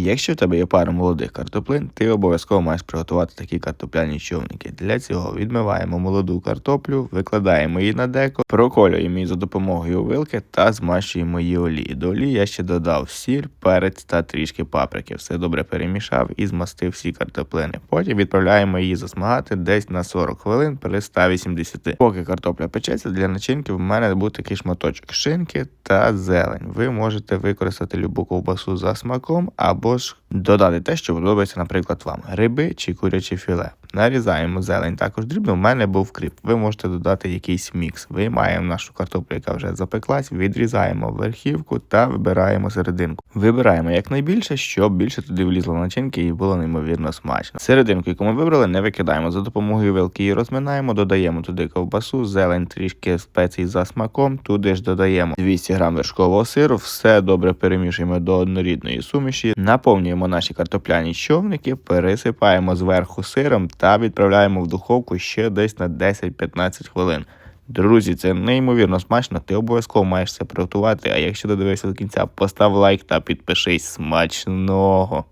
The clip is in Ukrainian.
Якщо в тебе є пара молодих картоплин, ти обов'язково маєш приготувати такі картопляні човники. Для цього відмиваємо молоду картоплю, викладаємо її на деко, проколюємо її за допомогою вилки та змащуємо її олії. До олії я ще додав сіль, перець та трішки паприки. Все добре перемішав і змастив всі картоплини. Потім відправляємо її засмагати десь на 40 хвилин при 180. Поки картопля печеться, для начинки в мене був такий шматочок шинки та зелень. Ви можете використати любу ковбасу за смаком або ж додати те, що подобається, наприклад, вам риби чи куряче філе. Нарізаємо зелень також дрібно. У мене був кріп. Ви можете додати якийсь мікс. Виймаємо нашу картоплю, яка вже запеклась, відрізаємо верхівку та вибираємо серединку. Вибираємо якнайбільше, щоб більше туди влізло начинки і було неймовірно смачно. Серединку, яку ми вибрали, не викидаємо. За допомогою вилки її розминаємо, додаємо туди ковбасу, зелень, трішки спецій за смаком. Туди ж додаємо 200 грам вершкового сиру, все добре перемішуємо до однорідної суміші, наповнюємо наші картопляні човники, пересипаємо зверху сиром та відправляємо в духовку ще десь на 10-15 хвилин. Друзі, це неймовірно смачно. Ти обов'язково маєш це приготувати. А якщо додивився до кінця, постав лайк та підпишись смачного.